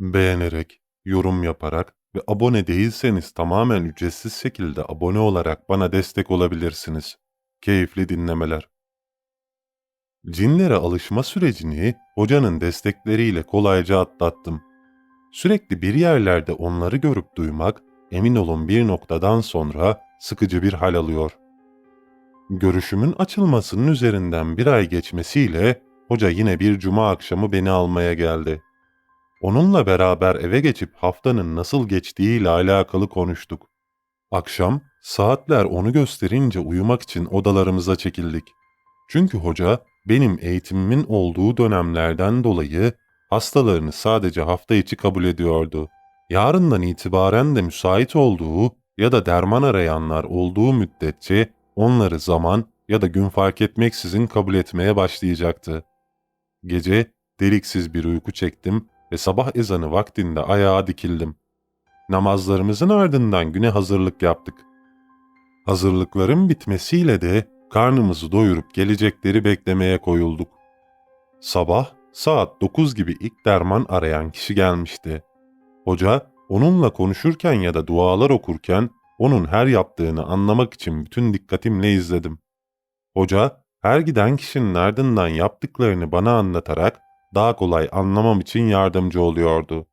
Beğenerek, yorum yaparak ve abone değilseniz tamamen ücretsiz şekilde abone olarak bana destek olabilirsiniz. Keyifli dinlemeler. Cinlere alışma sürecini hocanın destekleriyle kolayca atlattım. Sürekli bir yerlerde onları görüp duymak emin olun bir noktadan sonra sıkıcı bir hal alıyor. Görüşümün açılmasının üzerinden bir ay geçmesiyle hoca yine bir cuma akşamı beni almaya geldi. Onunla beraber eve geçip haftanın nasıl geçtiğiyle alakalı konuştuk. Akşam saatler onu gösterince uyumak için odalarımıza çekildik. Çünkü hoca benim eğitimimin olduğu dönemlerden dolayı hastalarını sadece hafta içi kabul ediyordu. Yarından itibaren de müsait olduğu ya da derman arayanlar olduğu müddetçe onları zaman ya da gün fark etmeksizin kabul etmeye başlayacaktı. Gece deliksiz bir uyku çektim ve sabah ezanı vaktinde ayağa dikildim. Namazlarımızın ardından güne hazırlık yaptık. Hazırlıkların bitmesiyle de karnımızı doyurup gelecekleri beklemeye koyulduk. Sabah saat 9 gibi ilk derman arayan kişi gelmişti. Hoca onunla konuşurken ya da dualar okurken onun her yaptığını anlamak için bütün dikkatimle izledim. Hoca her giden kişinin ardından yaptıklarını bana anlatarak daha kolay anlamam için yardımcı oluyordu.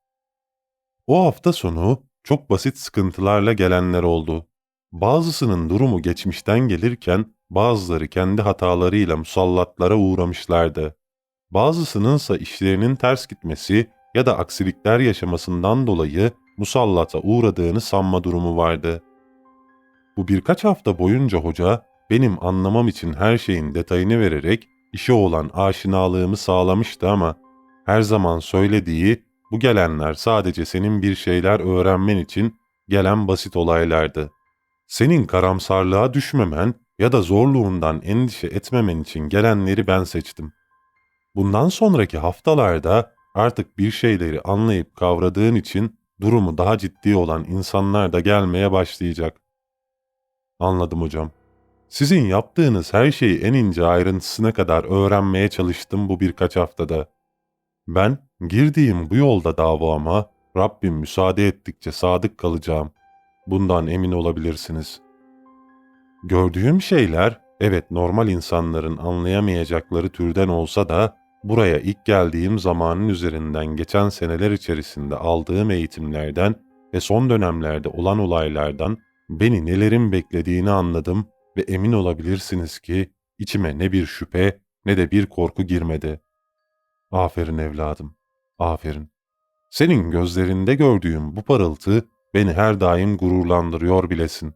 O hafta sonu çok basit sıkıntılarla gelenler oldu. Bazısının durumu geçmişten gelirken bazıları kendi hatalarıyla musallatlara uğramışlardı. Bazısınınsa işlerinin ters gitmesi ya da aksilikler yaşamasından dolayı musallata uğradığını sanma durumu vardı. Bu birkaç hafta boyunca hoca benim anlamam için her şeyin detayını vererek işe olan aşinalığımı sağlamıştı ama her zaman söylediği bu gelenler sadece senin bir şeyler öğrenmen için gelen basit olaylardı. Senin karamsarlığa düşmemen ya da zorluğundan endişe etmemen için gelenleri ben seçtim. Bundan sonraki haftalarda artık bir şeyleri anlayıp kavradığın için durumu daha ciddi olan insanlar da gelmeye başlayacak. Anladım hocam. Sizin yaptığınız her şeyi en ince ayrıntısına kadar öğrenmeye çalıştım bu birkaç haftada. Ben girdiğim bu yolda davama Rabbim müsaade ettikçe sadık kalacağım. Bundan emin olabilirsiniz. Gördüğüm şeyler evet normal insanların anlayamayacakları türden olsa da buraya ilk geldiğim zamanın üzerinden geçen seneler içerisinde aldığım eğitimlerden ve son dönemlerde olan olaylardan beni nelerin beklediğini anladım ve emin olabilirsiniz ki içime ne bir şüphe ne de bir korku girmedi. Aferin evladım, aferin. Senin gözlerinde gördüğüm bu parıltı beni her daim gururlandırıyor bilesin.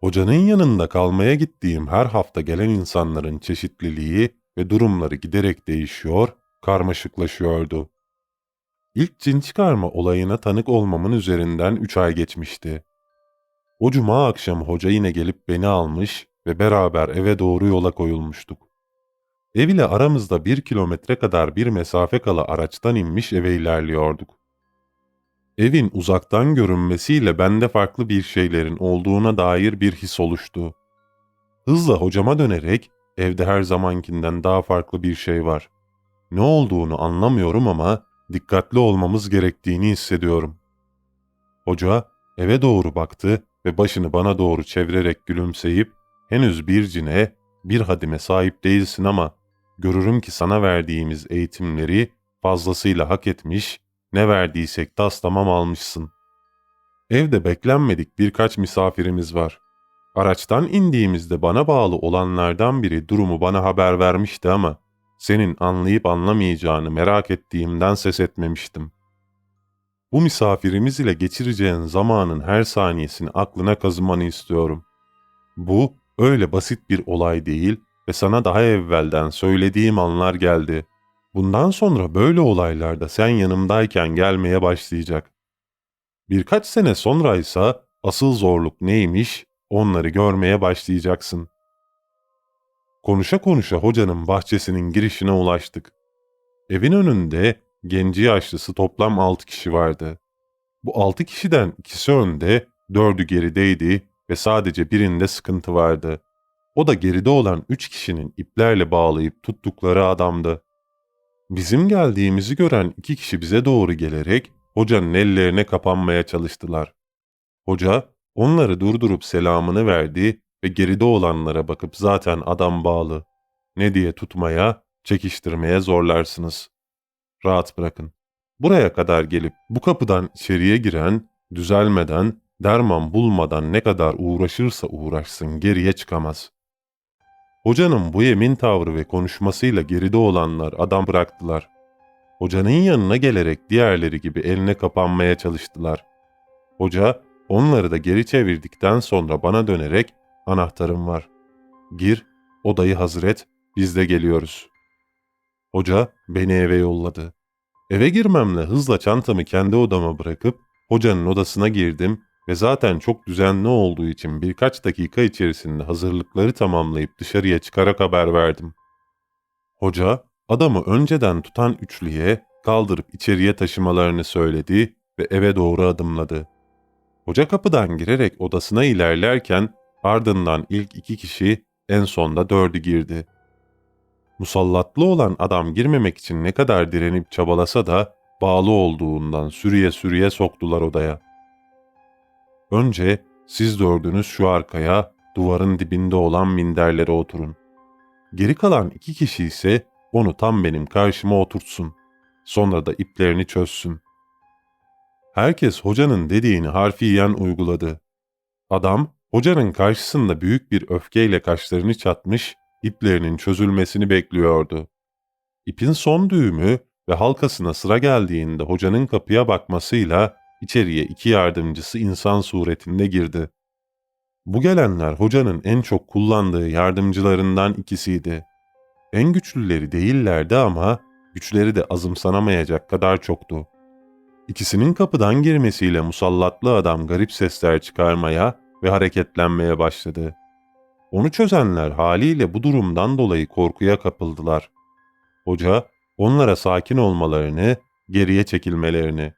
Hocanın yanında kalmaya gittiğim her hafta gelen insanların çeşitliliği ve durumları giderek değişiyor, karmaşıklaşıyordu. İlk cin çıkarma olayına tanık olmamın üzerinden üç ay geçmişti. O cuma akşamı hoca yine gelip beni almış ve beraber eve doğru yola koyulmuştuk. Ev ile aramızda bir kilometre kadar bir mesafe kala araçtan inmiş eve ilerliyorduk. Evin uzaktan görünmesiyle bende farklı bir şeylerin olduğuna dair bir his oluştu. Hızla hocama dönerek evde her zamankinden daha farklı bir şey var. Ne olduğunu anlamıyorum ama dikkatli olmamız gerektiğini hissediyorum. Hoca eve doğru baktı ve başını bana doğru çevirerek gülümseyip henüz bir cine, bir hadime sahip değilsin ama görürüm ki sana verdiğimiz eğitimleri fazlasıyla hak etmiş, ne verdiysek taslamam almışsın. Evde beklenmedik birkaç misafirimiz var. Araçtan indiğimizde bana bağlı olanlardan biri durumu bana haber vermişti ama senin anlayıp anlamayacağını merak ettiğimden ses etmemiştim. Bu misafirimiz ile geçireceğin zamanın her saniyesini aklına kazımanı istiyorum. Bu öyle basit bir olay değil ve sana daha evvelden söylediğim anlar geldi. Bundan sonra böyle olaylarda sen yanımdayken gelmeye başlayacak. Birkaç sene sonra ise asıl zorluk neymiş onları görmeye başlayacaksın. Konuşa konuşa hocanın bahçesinin girişine ulaştık. Evin önünde genci yaşlısı toplam altı kişi vardı. Bu altı kişiden ikisi önde, dördü gerideydi ve sadece birinde sıkıntı vardı. O da geride olan üç kişinin iplerle bağlayıp tuttukları adamdı. Bizim geldiğimizi gören iki kişi bize doğru gelerek hocanın ellerine kapanmaya çalıştılar. Hoca onları durdurup selamını verdi ve geride olanlara bakıp zaten adam bağlı. Ne diye tutmaya, çekiştirmeye zorlarsınız. Rahat bırakın. Buraya kadar gelip bu kapıdan içeriye giren, düzelmeden, derman bulmadan ne kadar uğraşırsa uğraşsın geriye çıkamaz. Hocanın bu emin tavrı ve konuşmasıyla geride olanlar adam bıraktılar. Hocanın yanına gelerek diğerleri gibi eline kapanmaya çalıştılar. Hoca onları da geri çevirdikten sonra bana dönerek anahtarım var. Gir, odayı hazır et, biz de geliyoruz. Hoca beni eve yolladı. Eve girmemle hızla çantamı kendi odama bırakıp hocanın odasına girdim ve zaten çok düzenli olduğu için birkaç dakika içerisinde hazırlıkları tamamlayıp dışarıya çıkarak haber verdim. Hoca adamı önceden tutan üçlüye kaldırıp içeriye taşımalarını söyledi ve eve doğru adımladı. Hoca kapıdan girerek odasına ilerlerken ardından ilk iki kişi en sonda dördü girdi. Musallatlı olan adam girmemek için ne kadar direnip çabalasa da bağlı olduğundan sürüye sürüye soktular odaya. Önce siz dördünüz şu arkaya, duvarın dibinde olan minderlere oturun. Geri kalan iki kişi ise onu tam benim karşıma oturtsun. Sonra da iplerini çözsün. Herkes hocanın dediğini harfiyen uyguladı. Adam, hocanın karşısında büyük bir öfkeyle kaşlarını çatmış, iplerinin çözülmesini bekliyordu. İpin son düğümü ve halkasına sıra geldiğinde hocanın kapıya bakmasıyla içeriye iki yardımcısı insan suretinde girdi. Bu gelenler hocanın en çok kullandığı yardımcılarından ikisiydi. En güçlüleri değillerdi ama güçleri de azımsanamayacak kadar çoktu. İkisinin kapıdan girmesiyle musallatlı adam garip sesler çıkarmaya ve hareketlenmeye başladı. Onu çözenler haliyle bu durumdan dolayı korkuya kapıldılar. Hoca onlara sakin olmalarını, geriye çekilmelerini,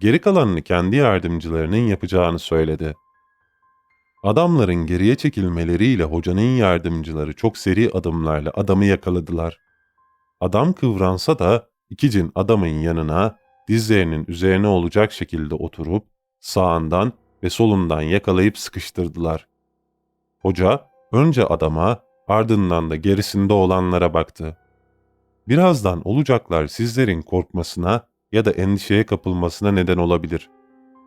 geri kalanını kendi yardımcılarının yapacağını söyledi. Adamların geriye çekilmeleriyle hocanın yardımcıları çok seri adımlarla adamı yakaladılar. Adam kıvransa da iki cin adamın yanına dizlerinin üzerine olacak şekilde oturup sağından ve solundan yakalayıp sıkıştırdılar. Hoca önce adama ardından da gerisinde olanlara baktı. Birazdan olacaklar sizlerin korkmasına ya da endişeye kapılmasına neden olabilir.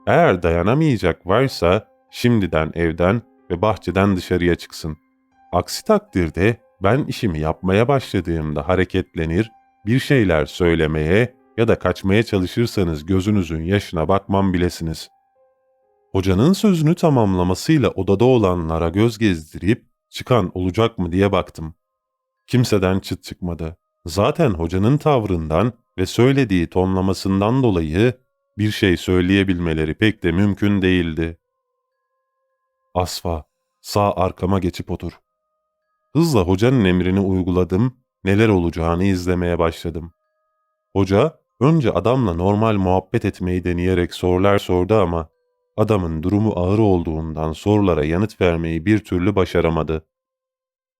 Eğer dayanamayacak varsa şimdiden evden ve bahçeden dışarıya çıksın. Aksi takdirde ben işimi yapmaya başladığımda hareketlenir, bir şeyler söylemeye ya da kaçmaya çalışırsanız gözünüzün yaşına bakmam bilesiniz. Hocanın sözünü tamamlamasıyla odada olanlara göz gezdirip çıkan olacak mı diye baktım. Kimseden çıt çıkmadı. Zaten hocanın tavrından ve söylediği tonlamasından dolayı bir şey söyleyebilmeleri pek de mümkün değildi. Asfa, sağ arkama geçip otur. Hızla hocanın emrini uyguladım, neler olacağını izlemeye başladım. Hoca önce adamla normal muhabbet etmeyi deneyerek sorular sordu ama adamın durumu ağır olduğundan sorulara yanıt vermeyi bir türlü başaramadı.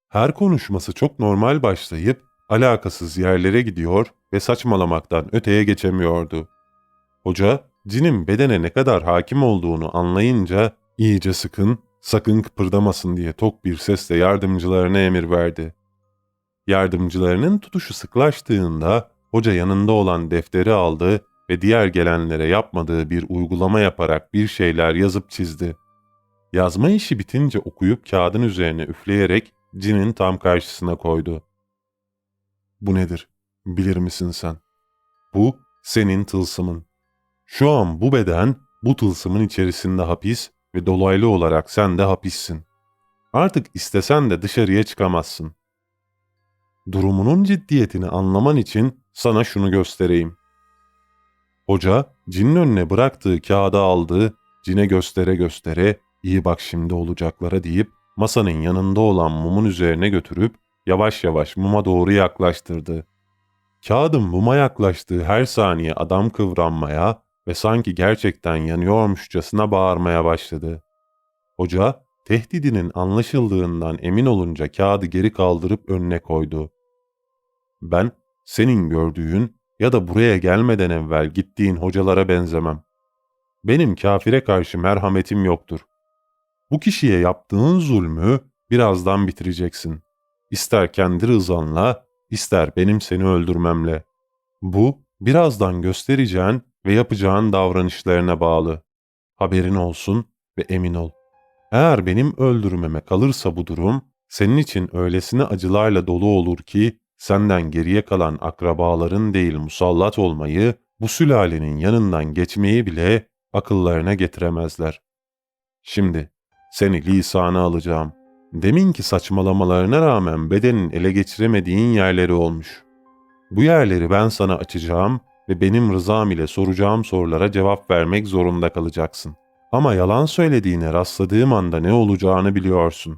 Her konuşması çok normal başlayıp alakasız yerlere gidiyor ve saçmalamaktan öteye geçemiyordu. Hoca, cinin bedene ne kadar hakim olduğunu anlayınca iyice sıkın, sakın kıpırdamasın diye tok bir sesle yardımcılarına emir verdi. Yardımcılarının tutuşu sıklaştığında hoca yanında olan defteri aldı ve diğer gelenlere yapmadığı bir uygulama yaparak bir şeyler yazıp çizdi. Yazma işi bitince okuyup kağıdın üzerine üfleyerek cinin tam karşısına koydu. Bu nedir? Bilir misin sen? Bu senin tılsımın. Şu an bu beden bu tılsımın içerisinde hapis ve dolaylı olarak sen de hapissin. Artık istesen de dışarıya çıkamazsın. Durumunun ciddiyetini anlaman için sana şunu göstereyim. Hoca cinin önüne bıraktığı kağıdı aldı, cine göstere göstere iyi bak şimdi olacaklara deyip masanın yanında olan mumun üzerine götürüp yavaş yavaş muma doğru yaklaştırdı. Kağıdın muma yaklaştığı her saniye adam kıvranmaya ve sanki gerçekten yanıyormuşçasına bağırmaya başladı. Hoca, tehdidinin anlaşıldığından emin olunca kağıdı geri kaldırıp önüne koydu. Ben, senin gördüğün ya da buraya gelmeden evvel gittiğin hocalara benzemem. Benim kafire karşı merhametim yoktur. Bu kişiye yaptığın zulmü birazdan bitireceksin. İster kendi rızanla, ister benim seni öldürmemle. Bu, birazdan göstereceğin ve yapacağın davranışlarına bağlı. Haberin olsun ve emin ol. Eğer benim öldürmeme kalırsa bu durum, senin için öylesine acılarla dolu olur ki, senden geriye kalan akrabaların değil musallat olmayı, bu sülalenin yanından geçmeyi bile akıllarına getiremezler. Şimdi seni lisana alacağım. Deminki saçmalamalarına rağmen bedenin ele geçiremediğin yerleri olmuş. Bu yerleri ben sana açacağım ve benim rızam ile soracağım sorulara cevap vermek zorunda kalacaksın. Ama yalan söylediğine rastladığım anda ne olacağını biliyorsun.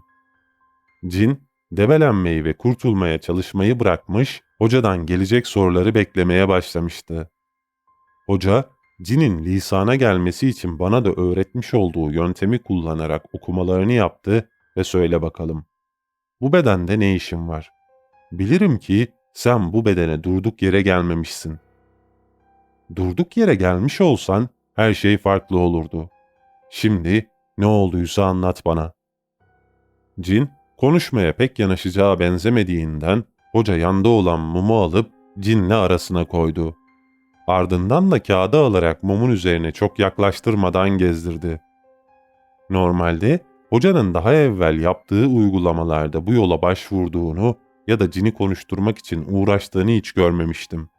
Cin, debelenmeyi ve kurtulmaya çalışmayı bırakmış, hocadan gelecek soruları beklemeye başlamıştı. Hoca, cinin lisana gelmesi için bana da öğretmiş olduğu yöntemi kullanarak okumalarını yaptı ve söyle bakalım. Bu bedende ne işin var? Bilirim ki sen bu bedene durduk yere gelmemişsin. Durduk yere gelmiş olsan her şey farklı olurdu. Şimdi ne olduysa anlat bana. Cin konuşmaya pek yanaşacağı benzemediğinden hoca yanda olan mumu alıp cinle arasına koydu. Ardından da kağıdı alarak mumun üzerine çok yaklaştırmadan gezdirdi. Normalde hocanın daha evvel yaptığı uygulamalarda bu yola başvurduğunu ya da cini konuşturmak için uğraştığını hiç görmemiştim.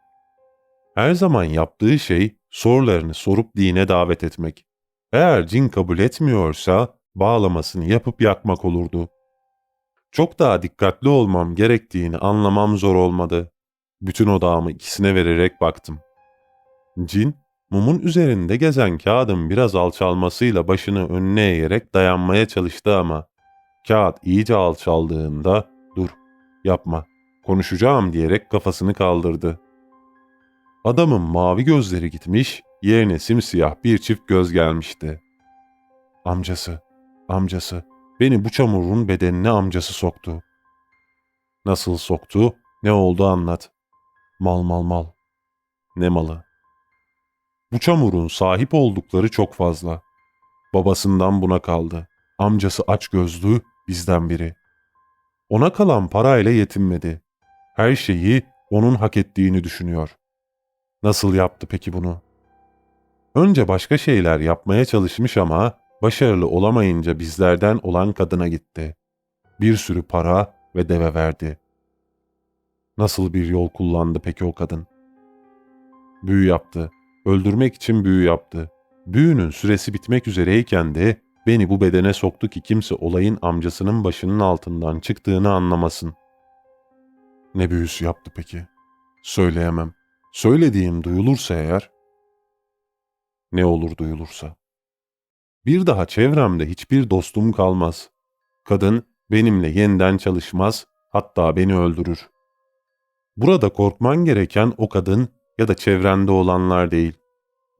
Her zaman yaptığı şey sorularını sorup dine davet etmek. Eğer cin kabul etmiyorsa bağlamasını yapıp yakmak olurdu. Çok daha dikkatli olmam gerektiğini anlamam zor olmadı. Bütün odağımı ikisine vererek baktım. Cin, mumun üzerinde gezen kağıdın biraz alçalmasıyla başını önüne eğerek dayanmaya çalıştı ama kağıt iyice alçaldığında dur, yapma, konuşacağım diyerek kafasını kaldırdı. Adamın mavi gözleri gitmiş, yerine simsiyah bir çift göz gelmişti. Amcası, amcası, beni bu çamurun bedenine amcası soktu. Nasıl soktu, ne oldu anlat. Mal mal mal. Ne malı? Bu çamurun sahip oldukları çok fazla. Babasından buna kaldı. Amcası aç gözlü, bizden biri. Ona kalan parayla yetinmedi. Her şeyi onun hak ettiğini düşünüyor. Nasıl yaptı peki bunu? Önce başka şeyler yapmaya çalışmış ama başarılı olamayınca bizlerden olan kadına gitti. Bir sürü para ve deve verdi. Nasıl bir yol kullandı peki o kadın? Büyü yaptı. Öldürmek için büyü yaptı. Büyünün süresi bitmek üzereyken de beni bu bedene soktu ki kimse olayın amcasının başının altından çıktığını anlamasın. Ne büyüsü yaptı peki? Söyleyemem. Söylediğim duyulursa eğer, ne olur duyulursa. Bir daha çevremde hiçbir dostum kalmaz. Kadın benimle yeniden çalışmaz, hatta beni öldürür. Burada korkman gereken o kadın ya da çevrende olanlar değil.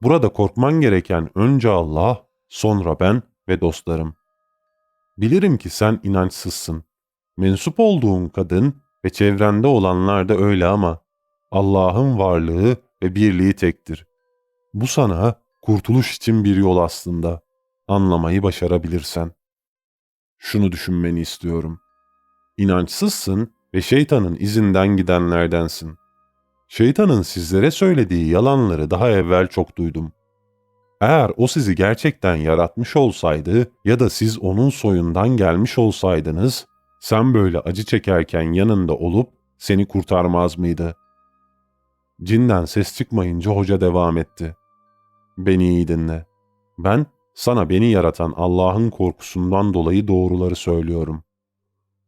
Burada korkman gereken önce Allah, sonra ben ve dostlarım. Bilirim ki sen inançsızsın. Mensup olduğun kadın ve çevrende olanlar da öyle ama Allah'ın varlığı ve birliği tektir. Bu sana kurtuluş için bir yol aslında. Anlamayı başarabilirsen. Şunu düşünmeni istiyorum. İnançsızsın ve şeytanın izinden gidenlerdensin. Şeytanın sizlere söylediği yalanları daha evvel çok duydum. Eğer o sizi gerçekten yaratmış olsaydı ya da siz onun soyundan gelmiş olsaydınız, sen böyle acı çekerken yanında olup seni kurtarmaz mıydı? Cinden ses çıkmayınca hoca devam etti. Beni iyi dinle. Ben sana beni yaratan Allah'ın korkusundan dolayı doğruları söylüyorum.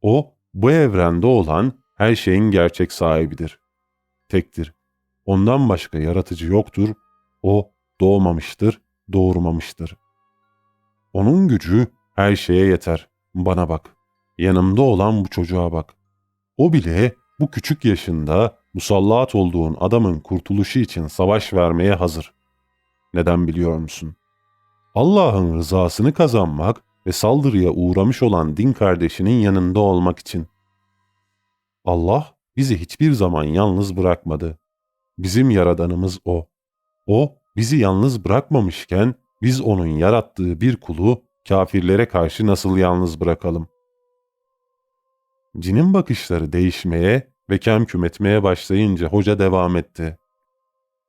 O, bu evrende olan her şeyin gerçek sahibidir. Tektir. Ondan başka yaratıcı yoktur. O doğmamıştır, doğurmamıştır. Onun gücü her şeye yeter. Bana bak. Yanımda olan bu çocuğa bak. O bile bu küçük yaşında musallat olduğun adamın kurtuluşu için savaş vermeye hazır. Neden biliyor musun? Allah'ın rızasını kazanmak ve saldırıya uğramış olan din kardeşinin yanında olmak için. Allah bizi hiçbir zaman yalnız bırakmadı. Bizim yaradanımız O. O bizi yalnız bırakmamışken biz onun yarattığı bir kulu kafirlere karşı nasıl yalnız bırakalım? Cinin bakışları değişmeye ve kem etmeye başlayınca hoca devam etti.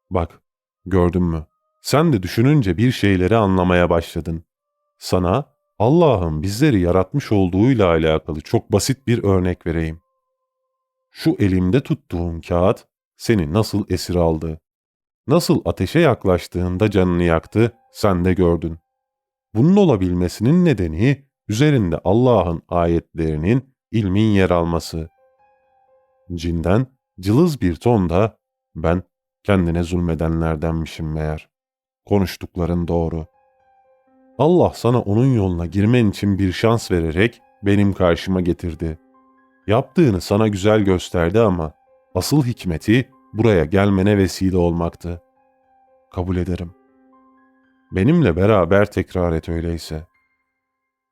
Bak, gördün mü? Sen de düşününce bir şeyleri anlamaya başladın. Sana Allah'ın bizleri yaratmış olduğuyla alakalı çok basit bir örnek vereyim. Şu elimde tuttuğum kağıt seni nasıl esir aldı? Nasıl ateşe yaklaştığında canını yaktı, sen de gördün. Bunun olabilmesinin nedeni üzerinde Allah'ın ayetlerinin ilmin yer alması. Cinden cılız bir tonda ben kendine zulmedenlerdenmişim meğer. Konuştukların doğru. Allah sana onun yoluna girmen için bir şans vererek benim karşıma getirdi. Yaptığını sana güzel gösterdi ama asıl hikmeti buraya gelmene vesile olmaktı. Kabul ederim. Benimle beraber tekrar et öyleyse.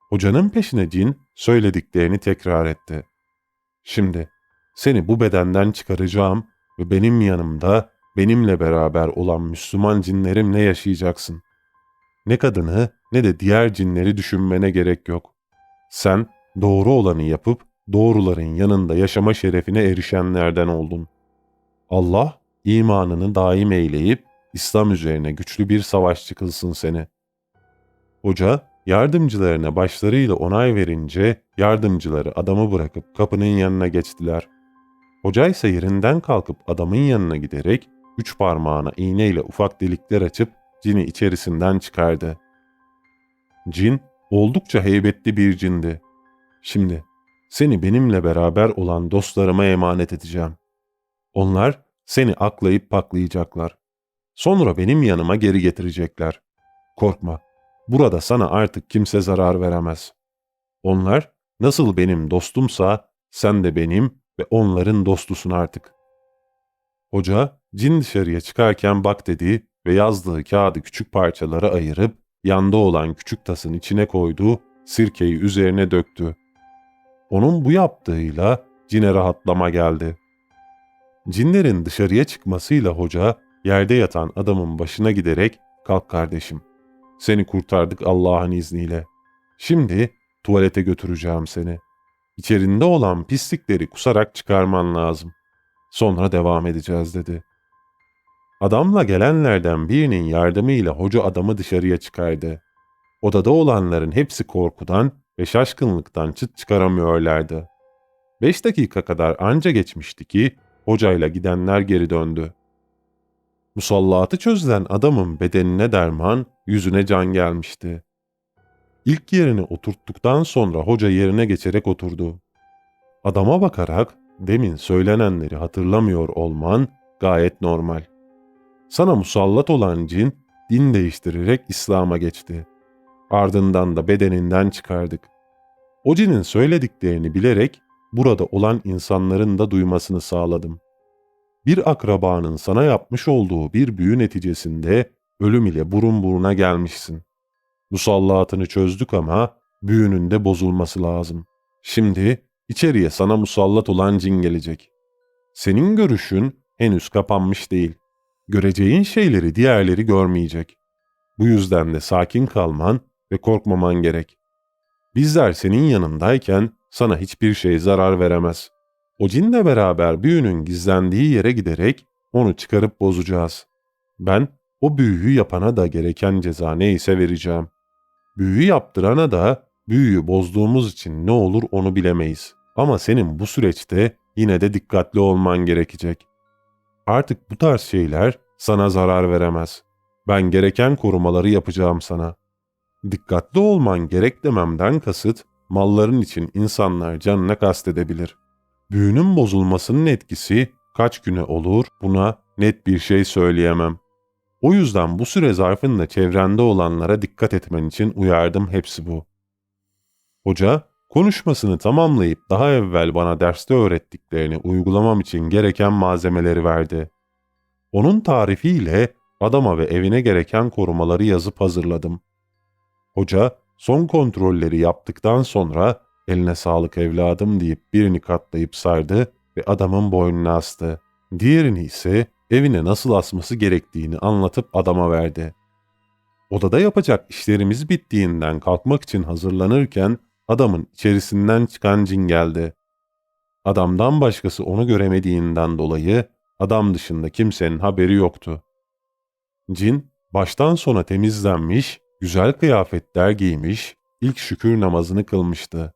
Hocanın peşine cin söylediklerini tekrar etti. Şimdi seni bu bedenden çıkaracağım ve benim yanımda benimle beraber olan Müslüman cinlerimle yaşayacaksın. Ne kadını ne de diğer cinleri düşünmene gerek yok. Sen doğru olanı yapıp doğruların yanında yaşama şerefine erişenlerden oldun. Allah imanını daim eyleyip İslam üzerine güçlü bir savaşçı kılsın seni. Hoca yardımcılarına başlarıyla onay verince yardımcıları adamı bırakıp kapının yanına geçtiler. Hoca ise yerinden kalkıp adamın yanına giderek üç parmağına iğneyle ufak delikler açıp cini içerisinden çıkardı. Cin oldukça heybetli bir cindi. Şimdi seni benimle beraber olan dostlarıma emanet edeceğim. Onlar seni aklayıp paklayacaklar. Sonra benim yanıma geri getirecekler. Korkma, burada sana artık kimse zarar veremez. Onlar nasıl benim dostumsa sen de benim ve onların dostusun artık. Hoca cin dışarıya çıkarken bak dedi ve yazdığı kağıdı küçük parçalara ayırıp yanda olan küçük tasın içine koydu, sirkeyi üzerine döktü. Onun bu yaptığıyla cine rahatlama geldi. Cinlerin dışarıya çıkmasıyla hoca yerde yatan adamın başına giderek kalk kardeşim. Seni kurtardık Allah'ın izniyle. Şimdi tuvalete götüreceğim seni. İçerinde olan pislikleri kusarak çıkarman lazım. Sonra devam edeceğiz dedi. Adamla gelenlerden birinin yardımıyla hoca adamı dışarıya çıkardı. Odada olanların hepsi korkudan ve şaşkınlıktan çıt çıkaramıyorlardı. Beş dakika kadar anca geçmişti ki hocayla gidenler geri döndü. Musallatı çözülen adamın bedenine derman, yüzüne can gelmişti. İlk yerine oturttuktan sonra hoca yerine geçerek oturdu. Adama bakarak demin söylenenleri hatırlamıyor olman gayet normal. Sana musallat olan cin din değiştirerek İslam'a geçti. Ardından da bedeninden çıkardık. O cinin söylediklerini bilerek burada olan insanların da duymasını sağladım. Bir akrabanın sana yapmış olduğu bir büyü neticesinde ölüm ile burun buruna gelmişsin. Musallatını çözdük ama büyünün de bozulması lazım. Şimdi içeriye sana musallat olan cin gelecek. Senin görüşün henüz kapanmış değil. Göreceğin şeyleri diğerleri görmeyecek. Bu yüzden de sakin kalman ve korkmaman gerek. Bizler senin yanındayken sana hiçbir şey zarar veremez. O cinle beraber büyünün gizlendiği yere giderek onu çıkarıp bozacağız. Ben o büyüyü yapana da gereken ceza neyse vereceğim. Büyü yaptırana da büyüyü bozduğumuz için ne olur onu bilemeyiz. Ama senin bu süreçte yine de dikkatli olman gerekecek. Artık bu tarz şeyler sana zarar veremez. Ben gereken korumaları yapacağım sana. Dikkatli olman gerek dememden kasıt, malların için insanlar canına kastedebilir. Büyünün bozulmasının etkisi kaç güne olur buna net bir şey söyleyemem. O yüzden bu süre zarfında çevrende olanlara dikkat etmen için uyardım hepsi bu. Hoca konuşmasını tamamlayıp daha evvel bana derste öğrettiklerini uygulamam için gereken malzemeleri verdi. Onun tarifiyle adama ve evine gereken korumaları yazıp hazırladım. Hoca son kontrolleri yaptıktan sonra eline sağlık evladım deyip birini katlayıp sardı, ve adamın boynuna astı. Diğerini ise evine nasıl asması gerektiğini anlatıp adama verdi. Odada yapacak işlerimiz bittiğinden kalkmak için hazırlanırken adamın içerisinden çıkan cin geldi. Adamdan başkası onu göremediğinden dolayı adam dışında kimsenin haberi yoktu. Cin baştan sona temizlenmiş, güzel kıyafetler giymiş, ilk şükür namazını kılmıştı.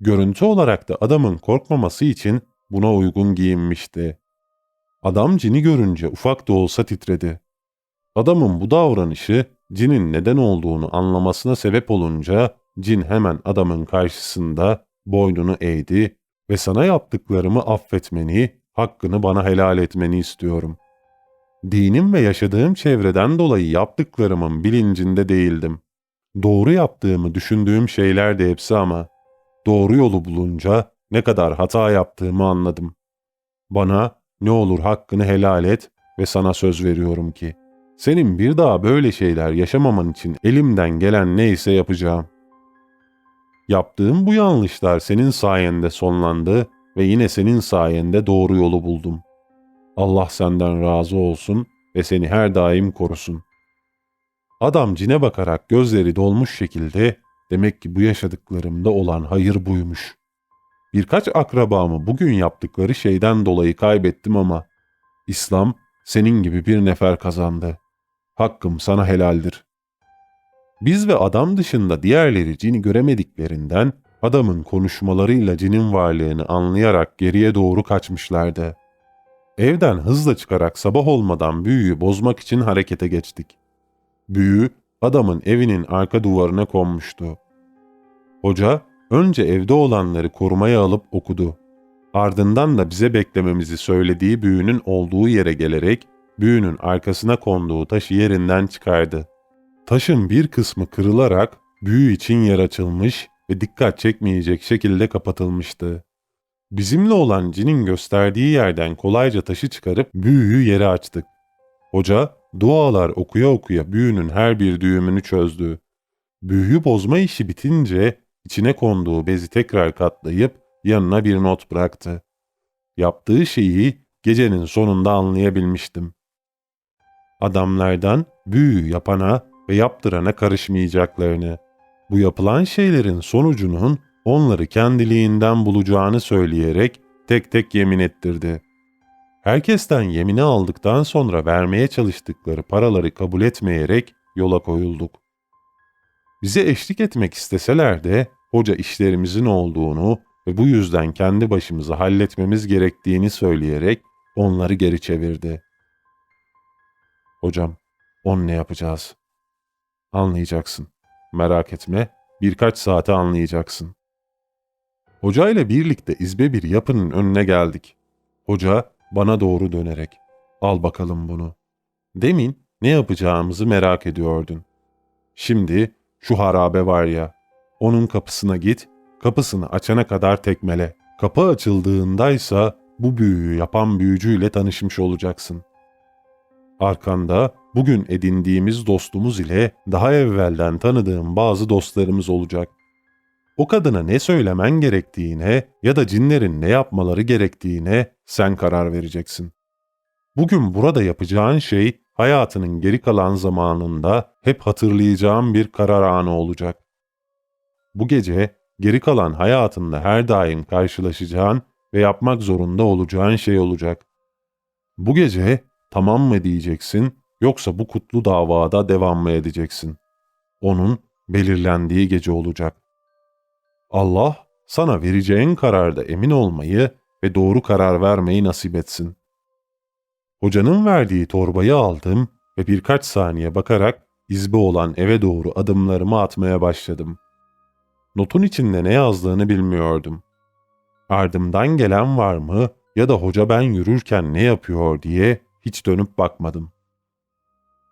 Görüntü olarak da adamın korkmaması için buna uygun giyinmişti. Adam cini görünce ufak da olsa titredi. Adamın bu davranışı cinin neden olduğunu anlamasına sebep olunca cin hemen adamın karşısında boynunu eğdi ve sana yaptıklarımı affetmeni, hakkını bana helal etmeni istiyorum. Dinim ve yaşadığım çevreden dolayı yaptıklarımın bilincinde değildim. Doğru yaptığımı düşündüğüm şeyler de hepsi ama doğru yolu bulunca ne kadar hata yaptığımı anladım. Bana ne olur hakkını helal et ve sana söz veriyorum ki senin bir daha böyle şeyler yaşamaman için elimden gelen neyse yapacağım. Yaptığım bu yanlışlar senin sayende sonlandı ve yine senin sayende doğru yolu buldum. Allah senden razı olsun ve seni her daim korusun. Adam cine bakarak gözleri dolmuş şekilde demek ki bu yaşadıklarımda olan hayır buymuş. Birkaç akrabamı bugün yaptıkları şeyden dolayı kaybettim ama İslam senin gibi bir nefer kazandı. Hakkım sana helaldir. Biz ve adam dışında diğerleri cini göremediklerinden adamın konuşmalarıyla cinin varlığını anlayarak geriye doğru kaçmışlardı. Evden hızla çıkarak sabah olmadan büyüyü bozmak için harekete geçtik. Büyü adamın evinin arka duvarına konmuştu. Hoca önce evde olanları korumaya alıp okudu. Ardından da bize beklememizi söylediği büyünün olduğu yere gelerek büyünün arkasına konduğu taşı yerinden çıkardı. Taşın bir kısmı kırılarak büyü için yer açılmış ve dikkat çekmeyecek şekilde kapatılmıştı. Bizimle olan cinin gösterdiği yerden kolayca taşı çıkarıp büyüyü yere açtık. Hoca dualar okuya okuya büyünün her bir düğümünü çözdü. Büyüyü bozma işi bitince içine konduğu bezi tekrar katlayıp yanına bir not bıraktı. Yaptığı şeyi gecenin sonunda anlayabilmiştim. Adamlardan büyü yapana ve yaptırana karışmayacaklarını, bu yapılan şeylerin sonucunun onları kendiliğinden bulacağını söyleyerek tek tek yemin ettirdi. Herkesten yemini aldıktan sonra vermeye çalıştıkları paraları kabul etmeyerek yola koyulduk. Bize eşlik etmek isteseler de hoca işlerimizin olduğunu ve bu yüzden kendi başımıza halletmemiz gerektiğini söyleyerek onları geri çevirdi. Hocam, on ne yapacağız? Anlayacaksın. Merak etme, birkaç saate anlayacaksın. Hoca ile birlikte izbe bir yapının önüne geldik. Hoca bana doğru dönerek, al bakalım bunu. Demin ne yapacağımızı merak ediyordun. Şimdi şu harabe var ya, onun kapısına git, kapısını açana kadar tekmele. Kapı açıldığındaysa bu büyüyü yapan büyücüyle tanışmış olacaksın. Arkanda bugün edindiğimiz dostumuz ile daha evvelden tanıdığım bazı dostlarımız olacak. O kadına ne söylemen gerektiğine ya da cinlerin ne yapmaları gerektiğine sen karar vereceksin. Bugün burada yapacağın şey hayatının geri kalan zamanında hep hatırlayacağın bir karar anı olacak. Bu gece geri kalan hayatında her daim karşılaşacağın ve yapmak zorunda olacağın şey olacak. Bu gece tamam mı diyeceksin yoksa bu kutlu davada devam mı edeceksin? Onun belirlendiği gece olacak. Allah sana vereceğin kararda emin olmayı ve doğru karar vermeyi nasip etsin. Hocanın verdiği torbayı aldım ve birkaç saniye bakarak izbe olan eve doğru adımlarımı atmaya başladım. Notun içinde ne yazdığını bilmiyordum. Ardımdan gelen var mı ya da hoca ben yürürken ne yapıyor diye hiç dönüp bakmadım.